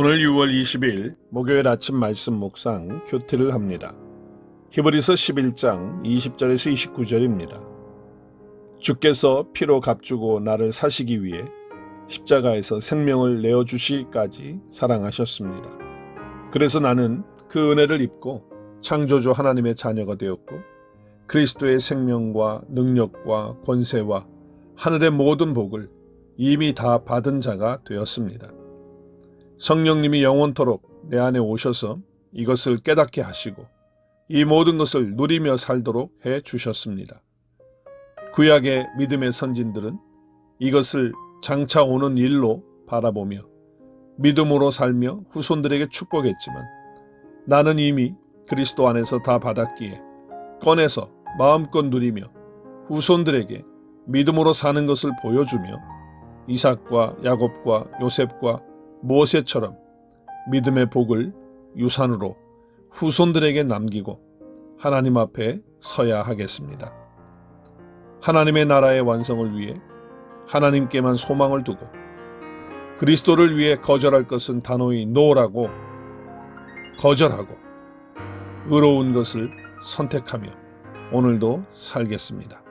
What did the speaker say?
오늘 6월 20일 목요일 아침 말씀 묵상 교태를 합니다. 히브리서 11장 20절에서 29절입니다. 주께서 피로 값주고 나를 사시기 위해 십자가에서 생명을 내어 주시기까지 사랑하셨습니다. 그래서 나는 그 은혜를 입고 창조주 하나님의 자녀가 되었고 그리스도의 생명과 능력과 권세와 하늘의 모든 복을 이미 다 받은 자가 되었습니다. 성령님이 영원토록 내 안에 오셔서 이것을 깨닫게 하시고 이 모든 것을 누리며 살도록 해 주셨습니다. 구약의 믿음의 선진들은 이것을 장차 오는 일로 바라보며 믿음으로 살며 후손들에게 축복했지만 나는 이미 그리스도 안에서 다 받았기에 꺼내서 마음껏 누리며 후손들에게 믿음으로 사는 것을 보여주며 이삭과 야곱과 요셉과 모세처럼 믿음의 복을 유산으로 후손들에게 남기고 하나님 앞에 서야 하겠습니다. 하나님의 나라의 완성을 위해 하나님께만 소망을 두고 그리스도를 위해 거절할 것은 단호히 노라고 거절하고 의로운 것을 선택하며 오늘도 살겠습니다.